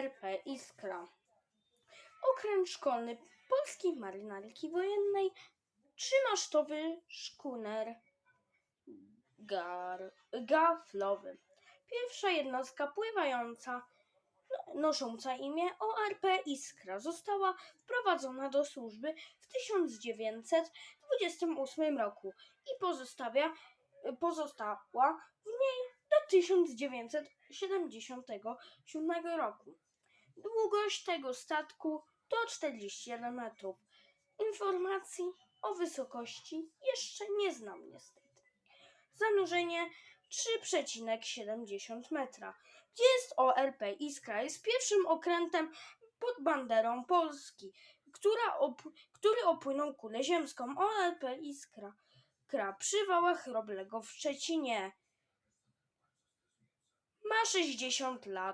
ORP Iskra. Okręt szkolny Polskiej Marynarki Wojennej trzymasztowy szkuner gar, gaflowy. Pierwsza jednostka pływająca no- nosząca imię ORP Iskra została wprowadzona do służby w 1928 roku i pozostawia, pozostała 1977 roku. Długość tego statku to 41 metrów. Informacji o wysokości jeszcze nie znam niestety. Zanurzenie 3,70 metra. Gdzie jest ORP Iskra? Jest pierwszym okrętem pod banderą Polski, która op- który opłynął kulę ziemską. ORP Iskra Kra przy wałach Roblego w Szczecinie. Ma 60 lat.